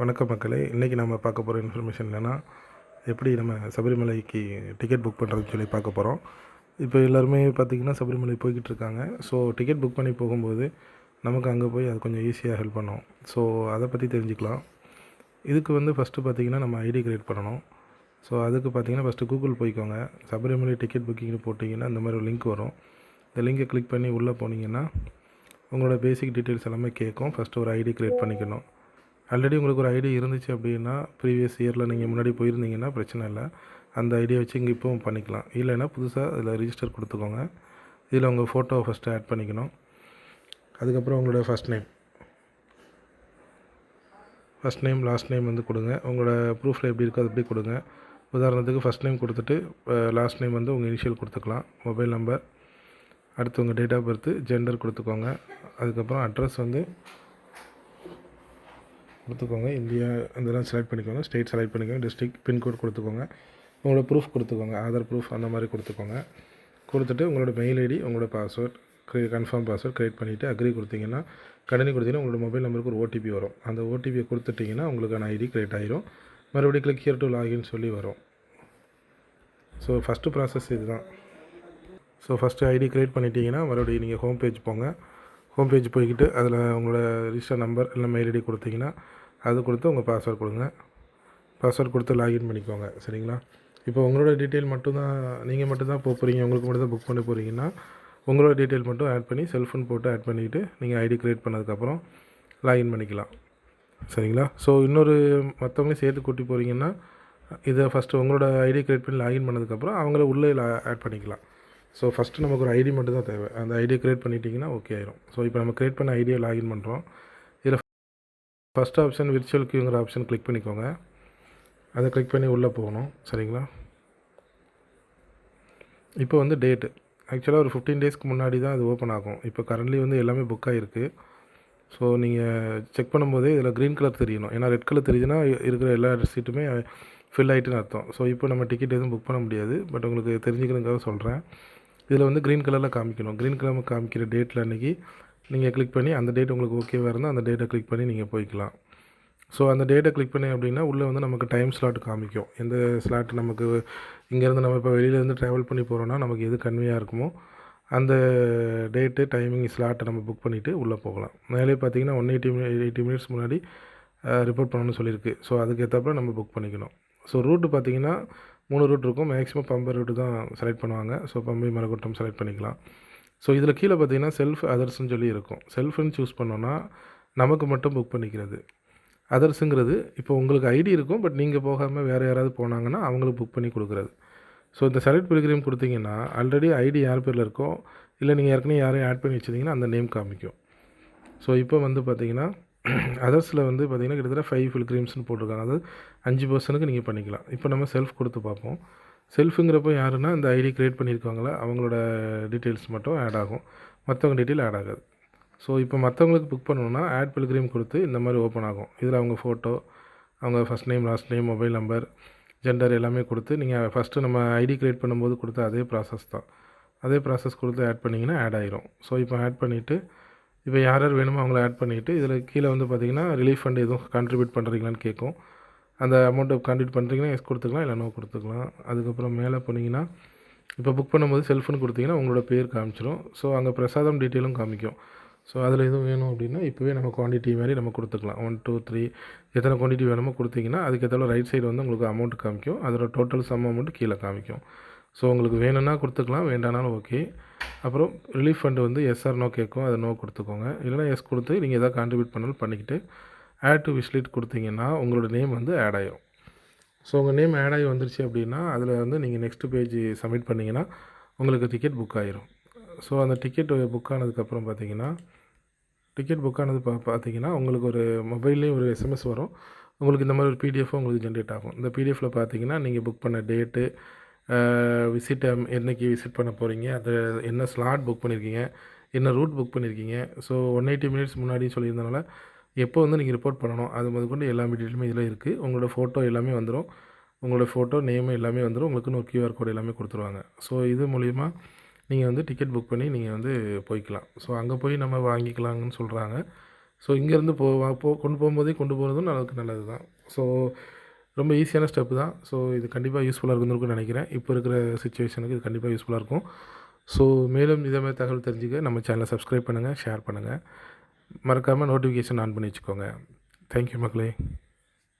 வணக்கம் மக்களே. இன்றைக்கி நம்ம பார்க்க போகிற இன்ஃபர்மேஷன் என்னென்னா எப்படி நம்ம சபரிமலைக்கு டிக்கெட் புக் பண்ணுறதுன்னு சொல்லி பார்க்க போகிறோம் இப்போ எல்லாருமே பார்த்திங்கன்னா சபரிமலை போய்கிட்டு இருக்காங்க. ஸோ டிக்கெட் புக் பண்ணி போகும்போது நமக்கு அங்கே போய் அது கொஞ்சம் ஈஸியாக ஹெல்ப் பண்ணும். ஸோ அதை பற்றி தெரிஞ்சுக்கலாம். இதுக்கு வந்து ஃபஸ்ட்டு பார்த்திங்கன்னா நம்ம ஐடி கிரியேட் பண்ணணும். ஸோ அதுக்கு பார்த்திங்கன்னா ஃபஸ்ட்டு கூகுள் போய்க்கோங்க. சபரிமலை டிக்கெட் புக்கிங்னு போட்டிங்கன்னா இந்த மாதிரி ஒரு லிங்க் வரும். இந்த லிங்கை கிளிக் பண்ணி உள்ளே போனீங்கன்னா உங்களோட பேசிக் டீட்டெயில்ஸ் எல்லாமே கேட்கும். ஃபஸ்ட்டு ஒரு ஐடி கிரியேட் பண்ணிக்கணும். ஆல்ரெடி உங்களுக்கு ஒரு ஐடியா இருந்துச்சு அப்படின்னா ப்ரீவியஸ் இயரில் நீங்கள் முன்னாடி போயிருந்தீங்கன்னா பிரச்சனை இல்லை. அந்த ஐடியா வச்சு இங்கே இப்போவும் பண்ணிக்கலாம். இல்லைன்னா புதுசாக அதில் ரிஜிஸ்டர் கொடுத்துக்கோங்க. இதில் உங்கள் ஃபோட்டோவை ஃபஸ்ட்டு ஆட் பண்ணிக்கணும். அதுக்கப்புறம் உங்களோட first name first name last name வந்து கொடுங்க. உங்களோட ப்ரூஃபில் எப்படி இருக்கோ அது எப்படி கொடுங்க. உதாரணத்துக்கு ஃபஸ்ட் நேம் கொடுத்துட்டு லாஸ்ட் நேம் வந்து உங்கள் இனிஷியல் கொடுத்துக்கலாம். மொபைல் நம்பர் அடுத்து உங்கள் டேட் ஆஃப் பர்த்து ஜெண்டர் கொடுத்துக்கோங்க. அதுக்கப்புறம் அட்ரஸ் வந்து கொடுத்துக்கோங்க. இந்தியா இதெல்லாம் செலக்ட் பண்ணிக்கோங்க. ஸ்டேட் செலக்ட் பண்ணிக்கோங்க. டிஸ்ட்ரிக்ட் பின்கோட் கொடுத்துக்கோங்க. உங்களோட ப்ரூஃப் கொடுத்துக்கோங்க. ஆதார் ப்ரூஃப் அந்த மாதிரி கொடுத்துக்கோங்க. கொடுத்துட்டு உங்களோட மெயில் ஐடி உங்களோட password grey confirm password create பண்ணிவிட்டு அக்ரி கொடுத்தீங்கன்னா கடனி கொடுத்தீங்கன்னா உங்களோட மொபைல் நம்பருக்கு ஒரு ஓடிபி வரும். அந்த ஓடிபியை கொடுத்துட்டிங்கன்னா உங்களுக்கான ஐடி க்ரியேட் ஆகிரும் மறுபடியும் கிளிக் ஹியர் டு லாகின் சொல்லி வரும். ஸோ ஃபஸ்ட்டு ப்ராசஸ் இதுதான். ஸோ ஃபஸ்ட்டு ஐடி க்ரியேட் பண்ணிட்டீங்கன்னா மறுபடியும் நீங்கள் ஹோம் பேஜ் போங்க. ஹோம் பேஜ் போய்கிட்டு அதில் உங்களோட ரிஜிஸ்டர் நம்பர் இல்லை மெயில் ஐடி கொடுத்தீங்கன்னா அது கொடுத்து உங்கள் பாஸ்வேர்ட் கொடுங்க. பாஸ்வேர்ட் கொடுத்து லாகின் பண்ணிக்கோங்க. சரிங்களா? இப்போ உங்களோட டீட்டெயில் மட்டும்தான் நீங்கள் மட்டும்தான் போக போகிறீங்க உங்களுக்கு மட்டும் தான் புக் பண்ண போகிறீங்கன்னா உங்களோட டீட்டெயில் மட்டும் ஆட் பண்ணி செல்ஃபோன் போட்டு ஆட் பண்ணிவிட்டு நீங்கள் ஐடி க்ரியேட் பண்ணதுக்கப்புறம் லாகின் பண்ணிக்கலாம். சரிங்களா? ஸோ இன்னொரு மற்றவங்களையும் சேர்த்து கூட்டி போகிறீங்கன்னா இதை ஃபஸ்ட்டு உங்களோட ஐடி க்ரியேட் பண்ணி லாகின் பண்ணதுக்கப்புறம் அவங்கள உள்ளே ஆட் பண்ணிக்கலாம். ஸோ ஃபஸ்ட்டு நமக்கு ஒரு ஐடி மட்டும் தான் தேவை. அந்த ஐடியை க்ரியேட் பண்ணிட்டீங்கன்னா ஓகே ஆயிரும். ஸோ இப்போ நம்ம க்ரியேட் பண்ண ஐடியை லாகின் பண்ணுறோம் ஃபஸ்ட் ஆப்ஷன் விர்ச்சுவல் கியூங்கிற ஆப்ஷன் கிளிக் பண்ணிக்கோங்க. அதை கிளிக் பண்ணி உள்ளே போகணும். சரிங்களா? இப்போ வந்து டேட்டு ஆக்சுவலாக ஒரு ஃபிஃப்டீன் டேஸ்க்கு முன்னாடி தான் அது ஓப்பன் ஆகும். இப்போ கரண்ட்லி வந்து எல்லாமே புக் ஆகிருக்கு ஸோ நீங்கள் செக் பண்ணும்போதே இதில் க்ரீன் கலர் தெரியணும். ஏன்னா ரெட் கலர் தெரியுதுன்னா இருக்கிற எல்லா சீட்டுமே ஃபில் ஆகிட்டுன்னு அர்த்தம். ஸோ இப்போ நம்ம டிக்கெட் எதுவும் புக் பண்ண முடியாது. பட் உங்களுக்கு தெரிஞ்சுக்கிறதுக்காக சொல்கிறேன் இதில் வந்து க்ரீன் கலரில் காமிக்கணும். க்ரீன் கலர் காமிக்கிற டேட்டில் அன்றைக்கி நீங்கள் கிளிக் பண்ணி அந்த டேட் உங்களுக்கு ஓகேவாக இருந்தால் அந்த டேட்டை கிளிக் பண்ணி நீங்கள் போய்க்கலாம். ஸோ அந்த டேட்டை கிளிக் பண்ணி அப்படின்னா உள்ளே வந்து நமக்கு டைம் ஸ்லாட் காமிக்கும். எந்த ஸ்லாட் நமக்கு இங்கேருந்து நம்ம இப்போ வெளியிலேருந்து ட்ராவல் பண்ணி போகிறோன்னா நமக்கு எது கன்வியாக இருக்குமோ அந்த டேட்டு டைமிங் ஸ்லாட்டை நம்ம புக் பண்ணிவிட்டு உள்ளே போகலாம். மேலே பார்த்தீங்கன்னா ஒன் எயிட்டி எயிட்டி மினிட்ஸ் முன்னாடி ரிப்போர்ட் பண்ணணும்னு சொல்லியிருக்கு. ஸோ அதுக்கு நம்ம புக் பண்ணிக்கணும். ஸோ ரூட்டு பார்த்தீங்கன்னா மூணு ரூட் இருக்கும். மேக்ஸிமம் பம்பை ரூட்டு தான் செலக்ட் பண்ணுவாங்க. ஸோ பம்பை மரக்கூட்டம் செலக்ட் பண்ணிக்கலாம். ஸோ இதில் கீழே பார்த்தீங்கன்னா செல்ஃப் அதர்ஸ்னு சொல்லி இருக்கும். செல்ஃப்னு சூஸ் பண்ணோன்னா நமக்கு மட்டும் புக் பண்ணிக்கிறது. அதர்ஸுங்கிறது இப்போ உங்களுக்கு ஐடி இருக்கும் பட் நீங்கள் போகாமல் வேறு யாராவது போனாங்கன்னா அவங்களுக்கு புக் பண்ணி கொடுக்குறது. ஸோ இந்த செலக்ட் பிரிகிரியம் கொடுத்தீங்கன்னா ஆல்ரெடி ஐடி யார் பேரில் இருக்கோ இல்லை நீங்கள் ஏற்கனவே யாரையும் ஆட் பண்ணி வச்சுருந்தீங்கன்னா அந்த நேம் காமிக்கும். ஸோ இப்போ வந்து பார்த்தீங்கன்னா அதர்ஸில் வந்து பார்த்திங்கன்னா கிட்டத்தட்ட ஃபைவ் ஃபில்கிரீம்ஸ்னு போட்டிருக்காங்க. அதாவது அஞ்சு பர்சனுக்கு நீங்கள் பண்ணிக்கலாம். இப்போ நம்ம செல்ஃப் கொடுத்து பார்ப்போம். செல்ஃபுங்கிறப்போ யாருன்னா இந்த ஐடி க்ரியேட் பண்ணியிருக்காங்களா அவங்களோட டீட்டெயில்ஸ் மட்டும் ஆட் ஆகும். மற்றவங்க டீட்டெயில் ஆட் ஆகாது. ஸோ இப்போ மற்றவங்களுக்கு புக் பண்ணணுன்னா ஆட் பில்கிரீம் கொடுத்து இந்த மாதிரி ஓப்பன் ஆகும். இதில் அவங்க ஃபோட்டோ அவங்க first name last name mobile number gender எல்லாமே கொடுத்து நீங்கள் ஃபஸ்ட்டு நம்ம ஐடி க்ரியேட் பண்ணும்போது கொடுத்த அதே ப்ராசஸ் தான். அதே ப்ராசஸ் கொடுத்து ஆட் பண்ணிங்கன்னா ஆட் ஆயிரும். ஸோ இப்போ ஆட் பண்ணிவிட்டு இப்போ யார் யார் வேணுமோ அவங்கள ஆட் பண்ணிவிட்டு இதில் கீழே வந்து பார்த்திங்கன்னா ரிலீஃப் ஃபண்ட் எதுவும் கான்ட்ரிபியூட் பண்ணுறீங்களான்னு கேட்கும். அந்த அமௌண்ட்டை கான்ட்ரிபியூட் பண்ணுறீங்கன்னா எஸ் கொடுத்துக்கலாம் இல்லை நோ கொடுத்துக்கலாம். அதுக்கப்புறம் மேலே போனீங்கன்னா இப்போ புக் பண்ணும்போது செல்ஃபோன் கொடுத்தீங்கன்னா உங்களோட பேர் காமிச்சிடும் ஸோ அங்கே பிரசாதம் டீட்டெயிலும் காமிக்கும். ஸோ அதில் எதுவும் வேணும் அப்படின்னா இப்போவே நம்ம குவான்டிட்டி மாதிரி நம்ம கொடுத்துக்கலாம். ஒன் டூ த்ரீ எத்தனை குவான்டிட்டி வேணுமோ கொடுத்தீங்கன்னா அதுக்கேற்ற ரைட் சைடு வந்து உங்களுக்கு அமௌண்ட் காமிக்கும். அதோட டோட்டல் சம் அமௌண்ட் கீழே காமிக்கும். ஸோ உங்களுக்கு வேணும்னா கொடுத்துக்கலாம் வேண்டானாலும் ஓகே அப்புறம் ரிலீஃப் ஃபண்டு வந்து எஸ்ஆர் நோ கேட்கும். அதை நோ கொடுத்துக்கோங்க. இல்லைனா எஸ் கொடுத்து நீங்கள் எதாவது கான்ட்ரிபியூட் பண்ணாலும் பண்ணிக்கிட்டு ஆட் டு விஸ்லிட் கொடுத்தீங்கன்னா உங்களோட நேம் வந்து ஆட் ஆகிடும் ஸோ உங்கள் நேம் ஆட் ஆகி வந்துருச்சு அப்படின்னா அதில் வந்து நீங்கள் நெக்ஸ்ட் பேஜ் சப்மிட் பண்ணிங்கன்னா உங்களுக்கு டிக்கெட் புக் ஆகிரும் ஸோ அந்த டிக்கெட் புக் ஆனதுக்கப்புறம் பார்த்தீங்கன்னா டிக்கெட் புக் ஆனது பா பார்த்தீங்கன்னா உங்களுக்கு ஒரு மொபைல்லேயும் ஒரு எஸ்எம்எஸ் வரும். உங்களுக்கு இந்த மாதிரி ஒரு பிடிஎஃப்பும் உங்களுக்கு ஜென்ரேட் ஆகும். இந்த பிடிஎஃப்பில் பார்த்தீங்கன்னா நீங்கள் புக் பண்ண டேட்டு விசிட் என்றைக்கு விசிட் பண்ண போகிறீங்க அது என்ன ஸ்லாட் புக் பண்ணியிருக்கீங்க என்ன ரூட் புக் பண்ணியிருக்கீங்க ஸோ ஒன் எயிட்டி மினிட்ஸ் முன்னாடி சொல்லியிருந்தனால எப்போ வந்து நீங்கள் ரிப்போர்ட் பண்ணணும் அது முதற்கொண்டு எல்லா டீட்டெயிலுமே இதில் இருக்குது உங்களோட ஃபோட்டோ எல்லாமே வந்துடும் உங்களோட ஃபோட்டோ நேம் எல்லாமே வந்துடும் உங்களுக்குன்னு ஒரு கியூஆர் கோடு எல்லாமே கொடுத்துருவாங்க. ஸோ இது மூலிமா நீங்கள் வந்து டிக்கெட் புக் பண்ணி நீங்கள் வந்து போய்க்கலாம். ஸோ அங்கே போய் நம்ம வாங்கிக்கலாங்கன்னு சொல்கிறாங்க ஸோ இங்கேருந்து போ போ கொண்டு போகும்போதே கொண்டு போகிறதும் நமக்கு நல்லது தான் ஸோ ரொம்ப ஈஸியான ஸ்டெப்பு தான். ஸோ இது கண்டிப்பாக யூஸ்ஃபுல்லாக இருக்குன்னு நினைக்கிறேன். இப்போ இருக்கிற சுச்சுவேஷனுக்கு இது கண்டிப்பாக யூஸ்ஃபுல்லாக இருக்கும். ஸோ மேலும் இதே மாதிரி தகவல் தெரிஞ்சுக்க நம்ம சேனலை சப்ஸ்கிரைப் பண்ணுங்கள் ஷேர் பண்ணுங்கள் மறக்காமல் நோட்டிஃபிகேஷன் ஆன் பண்ணி வச்சுக்கோங்க. தேங்க்யூ மக்களே.